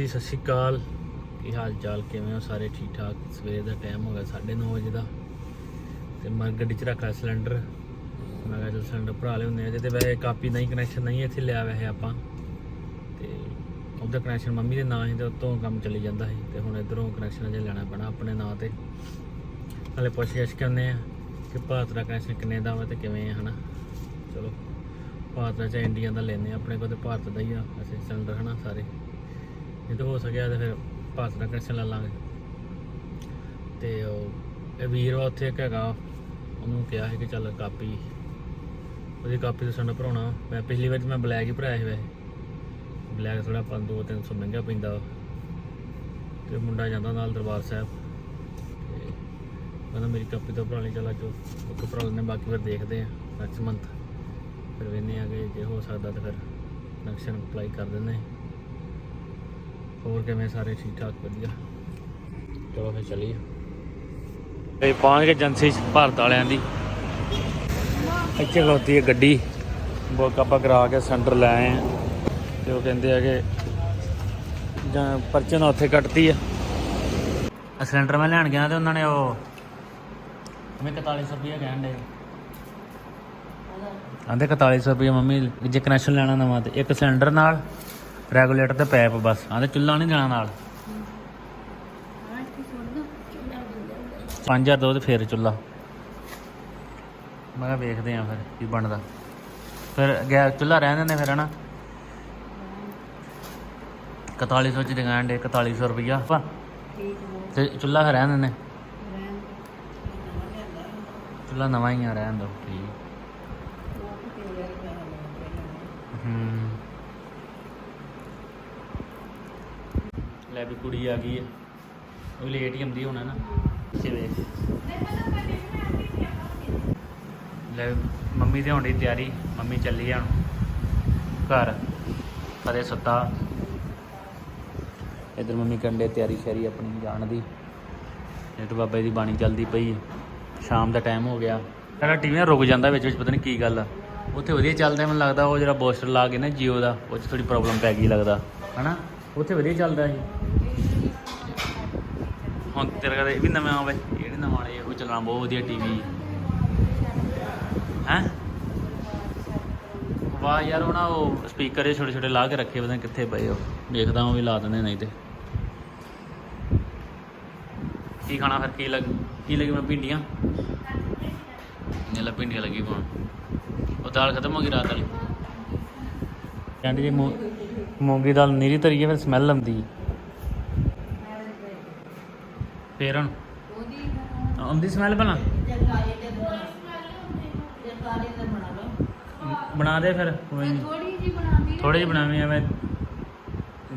ਹਾਂਜੀ ਸਤਿ ਸ਼੍ਰੀ ਅਕਾਲ। ਕੀ ਹਾਲ ਚਾਲ? ਕਿਵੇਂ ਹੋ ਸਾਰੇ? ਠੀਕ ਠਾਕ? ਸਵੇਰ ਦਾ ਟਾਈਮ ਹੋ ਗਿਆ 9:30 ਵਜੇ ਦਾ। ਤੇ ਮੈਂ ਗੱਡੀ 'ਚ ਰੱਖਿਆ ਸਿਲੰਡਰ ਮੈਂ ਕਿਹਾ ਚਲ ਸਿਲੰਡਰ ਭਰਾ ਲਿਆਉਂਦੇ ਆ। ਜੇ ਤੇ ਵੈਸੇ ਕਾਪੀ ਨਹੀਂ ਕਨੈਕਸ਼ਨ ਨਹੀਂ ਇੱਥੇ ਲਿਆ ਵੈਸੇ ਆਪਾਂ। ਤੇ ਉਹਦਾ ਕਨੈਕਸ਼ਨ ਮੰਮੀ ਦੇ ਨਾਂ ਸੀ ਤੇ ਉਤੋਂ ਕੰਮ ਚੱਲੀ ਜਾਂਦਾ ਸੀ। ਤੇ ਹੁਣ ਇਧਰੋਂ ਕਨੈਕਸ਼ਨ ਜੇ ਲੈਣਾ ਪੈਣਾ ਆਪਣੇ ਨਾਂ ਤੇ। ਹਲੇ ਪੁੱਛ ਗਿੱਛ ਕਰਨੇ ਆ ਕਿ ਭਾਰਤ ਦਾ ਕਨੈਕਸ਼ਨ ਕਿੰਨੇ ਦਾ ਵਾ ਤੇ ਕਿਵੇਂ ਆ, ਹਨਾ? ਚਲੋ, ਭਾਰਤ ਦਾ ਚ ਇੰਡੀਆ ਦਾ ਲੈਨੇ ਆ, ਆਪਣੇ ਕੋਲ ਤੇ ਭਾਰਤ ਦਾ ਹੀ ਆ। ਅਸੀਂ ਸਿਲੰਡਰ ਹਨਾ, ਸਾਰੇ। ਜੇ ਤਾਂ ਹੋ ਸਕਿਆ ਤਾਂ ਫਿਰ ਭਾਰਤ ਦਾ ਕਨੈਕਸ਼ਨ ਲੈ ਲਾਂਗੇ। ਤੇ ਉਹ, ਇਹ ਵੀਰ ਵਾ ਉੱਥੇ ਇੱਕ ਹੈਗਾ, ਉਹਨੂੰ ਕਿਹਾ ਸੀ ਕਿ ਚੱਲ ਕਾਪੀ, ਉਹਦੀ ਕਾਪੀ ਤੋਂ ਸਾਨੂੰ ਭਰਾਉਣਾ। ਮੈਂ ਪਿਛਲੀ ਵਾਰ ਤਾਂ ਮੈਂ ਬਲੈਕ ਹੀ ਭਰਾਇਆ ਸੀ ਵੈਸੇ। ਬਲੈਕ ਥੋੜਾ 5 2 300 ਮਹਿੰਗਾ ਪੈਂਦਾ ਵਾ। ਤੇ ਮੁੰਡਾ ਜਾਂਦਾ ਨਾਲ ਦਰਬਾਰ ਸਾਹਿਬ। ਤੇ ਕਹਿੰਦਾ ਮੇਰੀ ਕਾਪੀ ਤੋਂ ਭਰਾ ਲਈ ਚੱਲ ਅੱਜ ਉਹ ਤੋਂ ਭਰਾ ਲੈਂਦੇ ਬਾਕੀ ਫਿਰ ਦੇਖਦੇ ਆ ਨੈਕਸਟ ਮੰਥ ਫਿਰ ਵੇਨੇ ਆ ਕਿ ਜੇ ਹੋ ਸਕਦਾ ਤਾਂ ਫਿਰ ਨਕਸ਼ਨ ਅਪਲਾਈ ਕਰ ਦਿੰਦੇ ਹਾਂ। ਹੋਰ ਕਿਵੇਂ ਸਾਰੇ ਠੀਕ ਠਾਕ ਵਧੀਆ? ਚਲੋ ਫਿਰ ਚੱਲੀਏ। ਇਹ ਪਹੁੰਚ ਗਏ ਏਜੰਸੀ ਭਾਰਤ ਵਾਲਿਆਂ ਦੀ। ਇੱਥੇ ਖਲੋਤੀ ਹੈ ਗੱਡੀ। ਬੁੱਕ ਆਪਾਂ ਕਰਾ ਕੇ ਸੈਂਟਰ ਲੈ ਆਏ ਆ ਤੇ ਉਹ ਕਹਿੰਦੇ ਆ ਕਿ ਜਾਂ ਪਰਚੇ ਨਾਲ ਉੱਥੇ ਕੱਟਤੀ ਆ। ਆ ਸਿਲੰਡਰ ਮੈਂ ਲੈਣ ਗਿਆ ਤੇ ਉਹਨਾਂ ਨੇ ਉਹ ਮੈਂ 4100 ਰੁਪਏ ਕਹਿਣ ਦੇ ਆਂਦੇ 4100 ਰੁਪਏ ਮੰਮੀ ਜੇ ਕਨੈਕਸ਼ਨ ਲੈਣਾ ਨਵਾਂ ਤੇ ਇੱਕ ਸਿਲੰਡਰ ਨਾਲ ਰੈਗੂਲੇਟਰ ਤੇ ਪੈਪ ਬਸ। ਆਂਦੇ ਚੁੱਲ੍ਹਾ ਨਹੀਂ ਦੇਣਾ ਨਾਲ। 5000 ਦੋ ਤੇ ਫੇਰ ਚੁੱਲ੍ਹਾ। ਮੈਂ ਕਿਹਾ ਵੇਖਦੇ ਆਂ ਫਿਰ ਕੀ ਬਣਦਾ। ਫਿਰ ਗੈਸ ਚੁੱਲ੍ਹਾ ਰਹਿਣ ਦਿੰਦੇ ਫਿਰ, ਹਨਾ? 4100 ਚ ਦੁਕਾਨ ਦੇ 4100 ਰੁਪਈਆ। ਆਪਾਂ ਤੇ ਚੁੱਲ੍ਹਾ ਫਿਰ ਰਹਿਣ ਦਿੰਦੇ। ਚੁੱਲ੍ਹਾ ਨਵਾਂ ਹੀ ਆ, ਰਹਿਣ ਦੋ, ਠੀਕ। ਹੂੰ। ਲੈ ਵੀ ਕੁੜੀ ਆ ਗਈ ਹੈ। ਉਹ ਲੇਟ ਹੀ ਹੁੰਦੀ ਹੋਣਾ ਨਾ। ਕਿਵੇਂ? ਲੈ ਮੰਮੀ ਤੇ ਹੋਣੀ ਤਿਆਰੀ ਮੰਮੀ ਚੱਲੀ ਆ ਘਰ ਕਦੇ ਸੁੱਤਾ। ਇਧਰ ਮੰਮੀ ਕੰਡੇ ਤਿਆਰੀ ਸ਼ੈਰੀ ਆਪਣੀ ਜਾਣ ਦੀ। ਇਹ ਤਾਂ ਬਾਬਾ ਦੀ ਬਾਣੀ ਚੱਲਦੀ ਪਈ ਸ਼ਾਮ ਦਾ ਟਾਈਮ ਹੋ ਗਿਆ। ਸਾਡਾ ਟੀਵੀ ਰੁਕ ਜਾਂਦਾ ਵਿੱਚ ਵਿੱਚ ਪਤਾ ਨਹੀਂ ਕੀ ਗੱਲ ਆ। ਉੱਥੇ ਵਧੀਆ ਚੱਲਦਾ ਮੈਨੂੰ ਲੱਗਦਾ ਉਹ ਜਿਹੜਾ ਬੂਸਟਰ ਲਾ ਕੇ ਨਾ ਜੀਓ ਦਾ ਉਹ 'ਚ ਥੋੜੀ ਪ੍ਰੋਬਲਮ ਪੈ ਗਈ ਲੱਗਦਾ। ਹਨਾ? ਉੱਥੇ ਵਧੀਆ ਚੱਲਦਾ ਸੀ। ਹੁਣ ਤੇਰਾ ਕਦੇ ਇਹ ਵੀ ਨਵਾਂ ਆਵੇ ਨੀ ਨਵਾਂ ਇਹ ਉਹ ਚੱਲਣਾ ਬਹੁਤ ਵਧੀਆ ਟੀਵੀ ਹੈ? ਵਾਹ ਯਾਰ ਉਹ ਨਾ ਉਹ ਸਪੀਕਰ ਇਹ ਛੋਟੇ ਛੋਟੇ ਲਾ ਕੇ ਰੱਖੇ ਪਤਾ ਕਿੱਥੇ ਪਏ ਉਹ। ਦੇਖਦਾ ਉਹ ਵੀ ਲਾ ਦਿੰਦੇ ਨਹੀਂ ਤੇ। ਕੀ ਖਾਣਾ ਫਿਰ? ਕੀ ਲੱਗ ਕੀ ਲੱਗੀ ਮੈਂ ਭਿੰਡੀਆਂ? ਨੇ ਲਾ ਭਿੰਡੀਆਂ ਲੱਗੀ ਪਾਉਣ। ਉਹ ਦਾਲ ਖਤਮ ਹੋ ਗਈ ਰਾਤ ਵਾਲੀ। ਕਹਿੰਦੀ ਜੀ ਮੂੰ- ਮੂੰਗੀ ਦਾਲ ਨੀਰੀ ਧਰੀ ਹੈ ਫਿਰ ਸਮੈਲ ਆਉਂਦੀ। ਫੇਰ ਹੁਣ ਆਉਂਦੀ ਸਮੈਲ ਭਲਾ ਬਣਾ ਦੇ ਫਿਰ ਕੋਈ ਨੀ। ਥੋੜੀ ਜੀ ਬਣਾਦੀ ਥੋੜੇ ਜਿਹੇ ਬਣਾਵੇਂ ਐਵੇਂ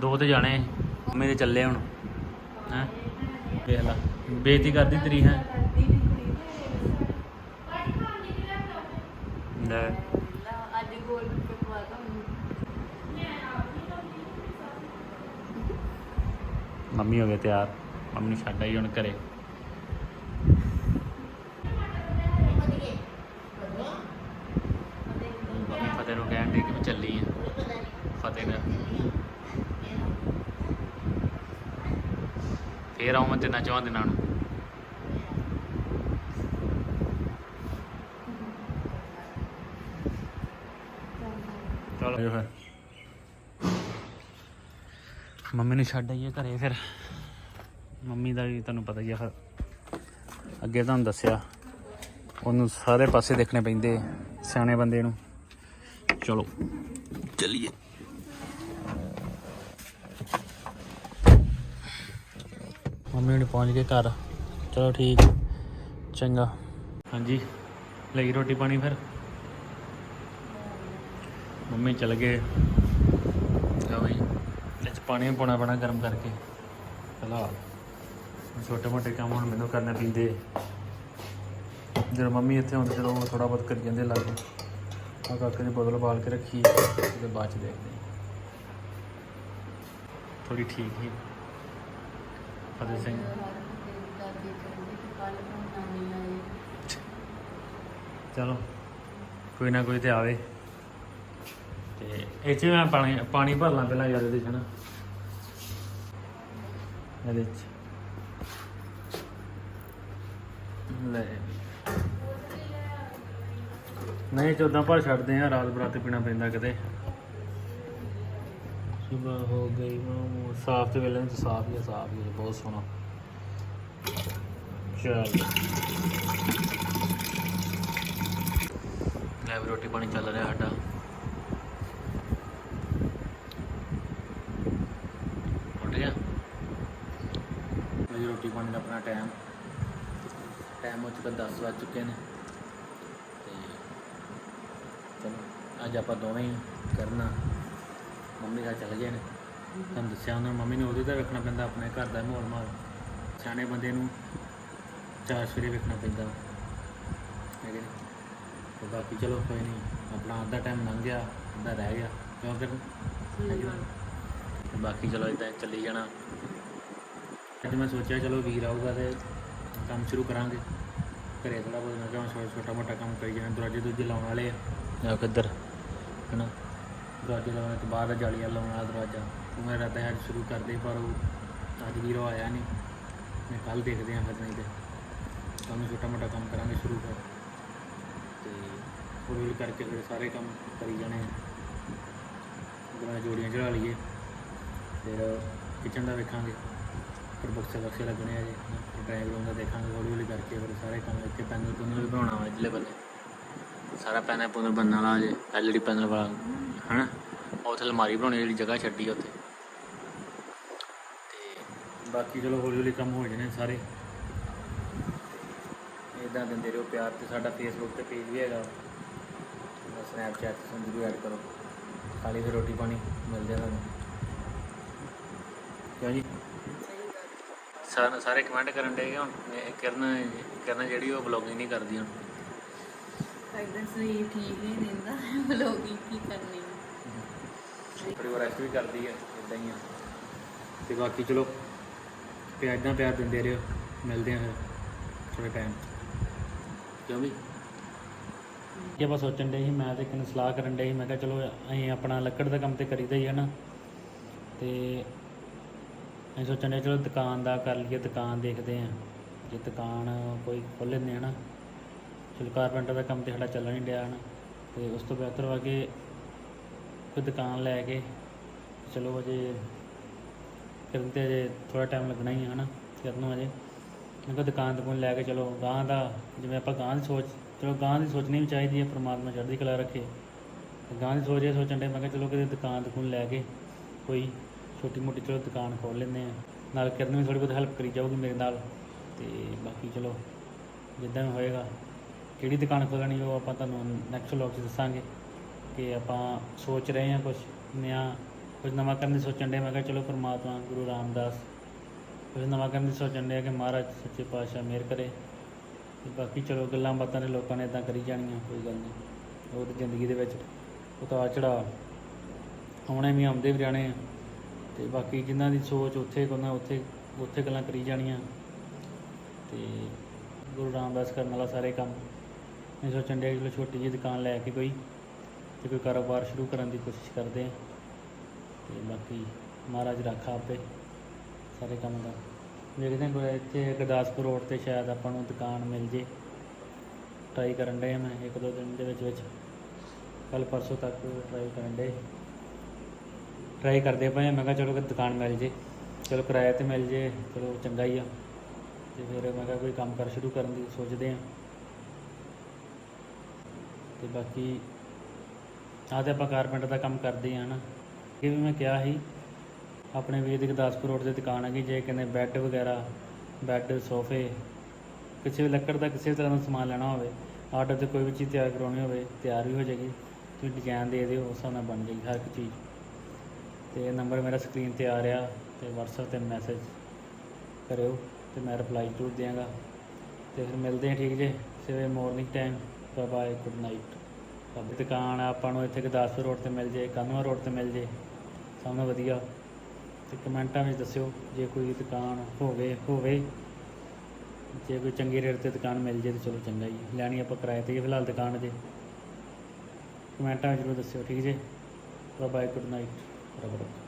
ਦੋ ਤੇ ਜਾਣੇ ਮੰਮੀ ਦੇ ਚੱਲੇ ਹੁਣ। ਹੈ? ਦੇਖ ਲਾ ਬੇਇੱਜ਼ਤੀ ਕਰਦੀ ਤੇਰੀ ਹੈ? ਲੈ ਅੱਜ ਗੋਲ ਗੱਪੇ ਖਵਾ ਮੰਮੀ ਹੋ ਗਏ ਤਿਆਰ, ਮੰਮੀ ਨੂੰ ਛੱਡ ਆਈ ਹੁਣ ਘਰੇ। ਫਤਿਹ ਨੂੰ ਕਹਿਣ ਦੀ ਕਿ ਮੈਂ ਚੱਲੀ ਆ। ਫਤਿਹ ਦਾ। ਫੇਰ ਆਉਂ ਮੈਂ ਤੇ ਨਾ ਚਾਹਾਂ ਦਿਨਾਂ ਨੂੰ। ਚਲੋ। ਫਿਰ ਮੰਮੀ ਨੂੰ ਛੱਡ ਆਈਏ ਘਰੇ ਫਿਰ। ਮੰਮੀ ਦਾ ਵੀ ਤੁਹਾਨੂੰ ਪਤਾ ਹੀ ਆ, ਅੱਗੇ ਤੁਹਾਨੂੰ ਦੱਸਿਆ, ਉਹਨੂੰ ਸਾਰੇ ਪਾਸੇ ਦੇਖਣੇ ਪੈਂਦੇ ਸਿਆਣੇ ਬੰਦੇ ਨੂੰ। ਚਲੋ, ਚੱਲੀਏ। ਮੰਮੀ ਨੂੰ ਪਹੁੰਚ ਗਏ ਘਰ। ਚਲੋ ਠੀਕ, ਚੰਗਾ। ਹਾਂਜੀ, ਲਈ ਰੋਟੀ ਪਾਣੀ ਫਿਰ। ਮੰਮੀ ਚਲ ਗਏ। ਲਓ ਬਈ। ਇਹ 'ਚ ਪਾਣੀ ਪਾਉਣਾ ਪੈਣਾ ਗਰਮ ਕਰਕੇ। ਫਿਲਹਾਲ ਛੋਟੇ ਮੋਟੇ ਕੰਮ ਹੁਣ ਮੈਨੂੰ ਕਰਨੇ ਪੈਂਦੇ। ਜਦੋਂ ਮੰਮੀ ਇੱਥੇ ਹੁੰਦੇ ਚਲੋ ਉਹ ਥੋੜਾ ਬਹੁਤ ਕਰੀ ਜਾਂਦੇ ਲੱਗ। ਆ ਕਾਕੇ ਦੀ ਬੋਤਲ ਬਾਲ ਕੇ ਰੱਖੀ ਤੇ ਬਾਅਦ ਚ ਦੇਖਦੇ ਥੋੜੀ ਠੀਕ ਹੀ। ਫਤਿਹ ਸਿੰਘ। ਚਲੋ, ਕੋਈ ਨਾ ਕੋਈ ਤੇ ਆਵੇ। ਤੇ ਇਹ 'ਚ ਮੈਂ ਪਾਣੀ ਪਾਣੀ ਭਰ ਲਾਂ ਪਹਿਲਾਂ ਯਾਦ ਦੇ ਨਾ? ਇਹਦੇ ਚ। ਲੈ। ਨਹੀਂ, ਚੌਦਾਂ ਭਰ ਛੱਡਦੇ ਆ, ਰਾਤ ਬਰਾਤੇ ਪੀਣਾ ਪੈਂਦਾ ਕਿਤੇ। ਸੁਬਹ ਹੋ ਗਈ ਮਾਮੂ ਸਾਫ਼ ਤੇ ਵੇਲੇ ਨੂੰ ਸਾਫ਼ ਹੀ ਸਾਫ਼ ਹੀ ਬਹੁਤ ਸੋਹਣਾ। ਚਲ। ਲੈ ਵੀ ਰੋਟੀ ਪਾਣੀ ਚੱਲ ਰਿਹਾ ਸਾਡਾ ਉੱਠ ਗਿਆ ਮੇਰੀ ਰੋਟੀ ਪਾਣੀ ਦਾ ਆਪਣਾ ਟਾਈਮ ਟਾਈਮ ਹੋ ਚੁੱਕਾ 10 ਵੱਜ ਚੁੱਕੇ ਨੇ। ਤੇ ਚਲੋ ਅੱਜ ਆਪਾਂ ਦੋਵੇਂ ਹੀ ਕਰਨਾ। ਮੰਮੀ ਦਾ ਚੱਲ ਗਏ ਨੇ। ਤੁਹਾਨੂੰ ਦੱਸਿਆ ਉਹਨਾਂ ਮੰਮੀ ਨੂੰ ਉਹਦੇ ਤੇ ਰੱਖਣਾ ਪੈਂਦਾ ਆਪਣੇ ਘਰ ਦਾ ਮਾਹੌਲ ਮਾਹੌਲ ਸਿਆਣੇ ਬੰਦੇ ਨੂੰ ਚਾਰ ਸਵੇਰੇ ਵੇਖਣਾ ਪੈਂਦਾ। ਹੈਗੇ ਤੇ ਬਾਕੀ ਚਲੋ ਕੋਈ ਨਹੀਂ ਆਪਣਾ ਅੱਧਾ ਟਾਈਮ ਲੰਘ ਗਿਆ ਅੱਧਾ ਰਹਿ ਗਿਆ। ਕਿਉਂ ਨੇ। ਤੇ ਬਾਕੀ ਚਲੋ ਇਦਾਂ ਚੱਲੀ ਜਾਣਾ। ਅੱਜ ਮੈਂ ਸੋਚਿਆ ਚਲੋ ਵੀਰ ਆਊਗਾ ਤੇ ਕੰਮ ਸ਼ੁਰੂ ਕਰਾਂਗੇ। ਘਰੇ ਥੋੜਾ ਬਹੁਤ ਮੈਂ ਕਿਹਾ ਛੋਟਾ ਛੋਟਾ ਮੋਟਾ ਕੰਮ ਕਰੀ ਜਾਣਾ ਦਰਵਾਜ਼ੇ ਦੂਜੇ ਲਾਉਣ ਵਾਲੇ ਆ। ਕਿੱਧਰ? ਹਨਾ? ਦਰਵਾਜ਼ੇ ਲਾਉਣੇ ਤੋਂ ਬਾਅਦ ਜਾਲੀਆਂ ਲਾਉਣ ਵਾਲਾ ਦਰਵਾਜ਼ਾ। ਉਹ ਮੇਰਾ ਤਾਂ ਅੱਜ ਸ਼ੁਰੂ ਕਰਦੇ ਪਰ ਉਹ ਅੱਜ ਵੀਰੋ ਆਇਆ ਨਹੀਂ ਮੈਂ ਕੱਲ ਦੇਖਦੇ ਹਾਂ ਫਿਰ ਨਹੀਂ ਤੇ। ਕੰਮ ਛੋਟਾ ਮੋਟਾ ਕੰਮ ਕਰਾਂਗੇ ਸ਼ੁਰੂ ਕਰ। ਤੇ ਹੌਲੀ ਕਰਕੇ ਫਿਰ ਸਾਰੇ ਕੰਮ ਕਰੀ ਜਾਣੇ ਦੁਬਾਰਾ ਜੋੜੀਆਂ ਚੜਾ ਲਈਏ। ਫਿਰ ਕਿਚਨ ਦਾ ਵੇਖਾਂਗੇ। ਫਿਰ ਬਕਸੇ ਬਕਸੇ ਲੱਗਣੇ ਆ ਜੀ। ਡਰਾਈਵ ਰੂਮ ਦਾ ਦੇਖਾਂਗੇ, ਹੌਲੀ ਹੌਲੀ ਕਰਕੇ ਫਿਰ ਸਾਰੇ ਕੰਮ ਇੱਥੇ ਪੈਨਲ ਪੁਨਲ ਵੀ ਬਣਾਉਣਾ ਵਾ ਇਧਰਲੇ ਬੰਨੇ। ਸਾਰਾ ਪੈਨਲ ਪੁਨਲ ਬਣਨ ਵਾਲਾ ਜੇ ਐਲਈਡੀ ਪੈਨਲ ਵਾਲਾ, ਹਨਾ? ਉੱਥੇ ਅਲਮਾਰੀ ਬਣਾਉਣੀ ਜਿਹੜੀ ਜਗ੍ਹਾ ਛੱਡੀ ਉੱਥੇ। ਤੇ ਬਾਕੀ ਚਲੋ ਹੌਲੀ ਹੌਲੀ ਕੰਮ ਹੋ ਜਾਣੇ ਸਾਰੇ। ਇਦਾਂ ਦਿੰਦੇ ਰਹੋ, ਪਿਆਰ ਤੇ ਸਾਡਾ ਫੇਸਬੁੱਕ ਤੇ ਪੇਜ ਵੀ ਹੈਗਾ ਸਨੈਪਚੈਟ ਤੇ ਸਾਨੂੰ ਜ਼ਰੂਰ ਐਡ ਕਰੋ। ਖਾਲੀ ਫਿਰ ਰੋਟੀ ਪਾਣੀ ਮਿਲ ਜਾਣਾ ਤੁਹਾਨੂੰ। ਕਿਉਂ ਜੀ? ਸਾਰੇ ਸਾਰੇ ਕਮੈਂਟ ਕਰਨ ਦੇ ਹੁਣ ਇਹ ਕਿਰਨ ਕਿਰਨ ਜਿਹੜੀ ਉਹ ਬਲੌਗਿੰਗ ਨਹੀਂ ਕਰਦੀ ਹੁਣ। ਸਾਡਾ ਸਰੀਰ ਠੀਕ ਨਹੀਂ ਰਹਿੰਦਾ ਵਲੋਗਿੰਗ ਕੀ ਕਰਨੀ ਥੋੜੀ ਵਾਰ ਰੈਸਟ ਵੀ ਕਰਦੀ ਹੈ ਇਦਾਂ ਹੀ ਆ। ਤੇ ਬਾਕੀ ਚਲੋ ਪਿਆਜ਼ਾਂ ਪਿਆਰ ਦਿੰਦੇ ਰਹੋ। ਮਿਲਦੇ ਆ ਫਿਰ ਥੋੜੇ ਟਾਈਮ ਕਿਉਂ ਵੀ? ਕਿ ਆਪਾਂ ਸੋਚਣ ਦੇ ਸੀ ਮੈਂ ਤੇ ਇੱਕ ਨੂੰ ਸਲਾਹ ਕਰਨ ਦੇ ਸੀ ਮੈਂ ਕਿਹਾ ਚਲੋ ਅਸੀਂ ਆਪਣਾ ਲੱਕੜ ਦਾ ਕੰਮ ਤੇ ਕਰੀਦਾ ਹੀ ਹੈ ਨਾ। ਤੇ ਅਸੀਂ ਸੋਚਣ ਦੇ ਚਲੋ ਦੁਕਾਨ ਦਾ ਕਰ ਲਈਏ, ਦੁਕਾਨ ਦੇਖਦੇ ਆ ਜੇ ਦੁਕਾਨ ਕੋਈ ਖੋਲ੍ਹ ਲੈਂਦੇ ਆ ਨਾ, ਚਲੋ ਕਾਰਪੈਂਟਰ ਦਾ ਕੰਮ ਤੇ ਸਾਡਾ ਚੱਲਣ ਨਹੀਂ ਡਿਆ ਨਾ ਤੇ ਉਸ ਤੋਂ ਬਿਹਤਰ ਵਾ ਕਿ ਕੋਈ ਦੁਕਾਨ ਲੈ ਕੇ, ਚਲੋ ਅਜੇ ਕਰਨ ਤੇ ਅਜੇ ਥੋੜਾ ਟਾਈਮ ਲੱਗਣਾ ਹੀ ਹੈ ਹਨਾ, ਕਰਨ ਅਜੇ ਮੈਂ ਕਿਹਾ ਦੁਕਾਨ ਦੁਕਾਨ ਲੈ ਕੇ ਚਲੋ ਗਾਂ ਦਾ ਜਿਵੇਂ ਆਪਾਂ ਗਾਂ ਦੀ ਸੋਚ, ਚਲੋ ਗਾਂ ਦੀ ਸੋਚਣੀ ਵੀ ਚਾਹੀਦੀ ਹੈ, ਪਰਮਾਤਮਾ ਚੜ੍ਹਦੀ ਕਲਾ ਰੱਖੇ। ਤੇ ਗਾਂ ਦੀ ਸੋਚ ਇਹ ਸੋਚਣ ਦੇ ਮੈਂ ਕਿਹਾ ਚਲੋ ਕਿਤੇ ਦੁਕਾਨ ਦੁਕਾਨ ਲੈ ਕੇ ਕੋਈ ਛੋਟੀ ਮੋਟੀ ਚਲੋ ਦੁਕਾਨ ਖੋਲ ਲੈਂਦੇ ਆ ਨਾਲ ਕਰਨ ਵੀ ਥੋੜੀ ਬਹੁਤ ਹੈਲਪ ਕਰੀ ਜਾਊਗੀ ਮੇਰੇ ਨਾਲ। ਤੇ ਬਾਕੀ ਚਲੋ, ਜਿੱਦਾਂ ਵੀ ਹੋਏਗਾ। ਕਿਹੜੀ ਦੁਕਾਨ ਖੋਲਣੀ ਉਹ ਆਪਾਂ ਤੁਹਾਨੂੰ ਨੈਕਸਟ ਵਲੌਗ 'ਚ ਦੱਸਾਂਗੇ। ਕਿ ਆਪਾਂ ਸੋਚ ਰਹੇ ਹਾਂ ਕੁਝ ਨਿਆ ਕੁਝ ਨਵਾਂ ਕਰਨ ਦੀ ਸੋਚਣ ਦੇ ਮੈਂ ਕਿਹਾ ਚਲੋ ਪਰਮਾਤਮਾ, ਗੁਰੂ ਰਾਮਦਾਸ। ਕੁਝ ਨਵਾਂ ਕਰਨ ਦੀ ਸੋਚਣ ਦੇ ਕਿ ਮਹਾਰਾਜ ਸੱਚੇ ਪਾਤਸ਼ਾਹ ਮਿਹਰ ਕਰੇ। ਤੇ ਬਾਕੀ ਚਲੋ ਗੱਲਾਂ ਬਾਤਾਂ ਨੇ ਲੋਕਾਂ ਨੇ ਇਦਾਂ ਕਰੀ ਜਾਣੀਆਂ, ਕੋਈ ਗੱਲ ਨਹੀਂ। ਉਹ ਤਾਂ ਜ਼ਿੰਦਗੀ ਦੇ ਵਿੱਚ ਉਤਾਰ ਚੜਾ ਆਉਣੇ ਵੀ ਆਉਂਦੇ ਵੀ ਜਾਣੇ ਆ। ਤੇ ਬਾਕੀ ਜਿਨ੍ਹਾਂ ਦੀ ਸੋਚ ਉੱਥੇ ਕੋਨਾ ਉੱਥੇ ਉੱਥੇ ਗੱਲਾਂ ਕਰੀ ਜਾਣੀਆਂ। ਤੇ ਗੁਰੂ ਰਾਮਦਾਸ ਕਰਨ ਵਾਲਾ ਸਾਰੇ ਕੰਮ। ਮੈਂ ਸੋਚਣ ਡਿਆ ਕਿ ਛੋਟੀ ਜਿਹੀ ਦੁਕਾਨ ਲੈ ਕੇ ਕੋਈ, ਤੇ ਕੋਈ ਕਾਰੋਬਾਰ ਸ਼ੁਰੂ ਕਰਨ ਦੀ ਕੋਸ਼ਿਸ਼ ਕਰਦੇ ਆ ਤੇ ਬਾਕੀ ਮਹਾਰਾਜ ਰੱਖਾ ਆਪੇ ਸਾਰੇ ਕੰਮ ਦਾ। ਵੇਖਦੇ ਹਾਂ ਕੋਈ ਇੱਥੇ ਗੁਰਦਾਸਪੁਰ ਰੋਡ ਤੇ ਸ਼ਾਇਦ ਆਪਾਂ ਨੂੰ ਦੁਕਾਨ ਮਿਲ ਜੇ। ਟਰਾਈ ਕਰਨ ਡਏ ਮੈਂ ਇੱਕ ਦੋ ਦਿਨ ਦੇ ਵਿੱਚ ਵਿੱਚ। ਕੱਲ ਪਰਸੋਂ ਤੱਕ ਟਰਾਈ ਕਰਨ ਡਏ। ਟਰਾਈ ਕਰਦੇ ਪਏ ਮੈਂ ਕਿਹਾ ਚਲੋ ਕਿ ਦੁਕਾਨ ਮਿਲ ਜੇ। ਚਲੋ ਕਿਰਾਏ ਤੇ ਮਿਲ ਜੇ, ਚਲੋ ਚੰਗਾ ਹੀ ਆ। ਤੇ ਫਿਰ ਮੈਂ ਕਿਹਾ ਕੋਈ ਕੰਮ ਕਰ ਸ਼ੁਰੂ ਕਰਨ ਦੀ ਸੋਚਦੇ ਆ। ਤੇ ਬਾਕੀ ਆਹ ਤੇ ਆਪਾਂ ਕਾਰਪੈਂਟਰ ਦਾ ਕੰਮ ਕਰਦੇ ਆ ਨਾ। ਇਹ ਵੀ ਮੈਂ ਕਿਹਾ ਸੀ, ਆਪਣੇ ਵੀਰ ਗੁਰਦਾਸਪੁਰ ਰੋਡ ਤੇ ਦੁਕਾਨ ਹੈਗੀ, ਜੇ ਕਹਿੰਦੇ ਬੈੱਡ ਵਗੈਰਾ, ਬੈੱਡ, ਸੋਫੇ, ਕਿਸੇ ਵੀ ਲੱਕੜ ਦਾ ਕਿਸੇ ਵੀ ਤਰ੍ਹਾਂ ਦਾ ਸਮਾਨ ਲੈਣਾ ਹੋਵੇ, ਆਰਡਰ ਤੇ ਕੋਈ ਵੀ ਚੀਜ਼ ਤਿਆਰ ਕਰਾਉਣੀ ਹੋਵੇ, ਤਿਆਰ ਵੀ ਹੋ ਜਾਏਗੀ। ਤੁਸੀਂ ਡਿਜ਼ਾਈਨ ਦੇ ਦਿਓ, ਉਸ ਹਿਸਾਬ ਨਾਲ ਬਣ ਜਾਏਗੀ ਹਰ ਇੱਕ ਚੀਜ਼। ਤੇ ਨੰਬਰ ਮੇਰਾ ਸਕਰੀਨ ਤੇ ਆ ਰਿਹਾ ਤੇ WhatsApp ਤੇ ਮੈਸੇਜ ਕਰਿਓ ਤੇ ਮੈਂ ਰਿਪਲਾਈ ਜ਼ਰੂਰ ਦਿਆਂਗਾ। ਤੇ ਫਿਰ ਮਿਲਦੇ ਹਾਂ ਠੀਕ ਜੇ। ਸਵੇਰੇ morning time bye bye good night ਸਾਡੀ ਦੁਕਾਨ ਆ, ਆਪਾਂ ਨੂੰ ਇੱਥੇ ਗੁਰਦਾਸਪੁਰ ਰੋਡ ਤੇ ਮਿਲ ਜੇ ਕਾਨੂੰਨ ਰੋਡ ਤੇ ਮਿਲ ਜੇ। ਸਭ ਨੂੰ ਵਧੀਆ। ਤੇ ਕਮੈਂਟਾਂ ਵਿੱਚ ਦੱਸਿਓ, ਜੇ ਕੋਈ ਦੁਕਾਨ ਹੋਵੇ ਹੋਵੇ, ਜੇ ਕੋਈ ਚੰਗੀ ਰੇਟ ਤੇ ਦੁਕਾਨ ਮਿਲ ਜੇ ਤਾਂ ਚਲੋ ਚੰਗਾ ਹੀ ਲੈਣੀ ਆਪਾਂ ਕਿਰਾਏ ਤੇ ਹੀ ਫਿਲਹਾਲ ਦੁਕਾਨ ਜੇ। ਕਮੈਂਟਾਂ ਵਿੱਚ ਜ਼ਰੂਰ ਦੱਸਿਓ, ਠੀਕ ਜੇ। Bye bye good night Pero.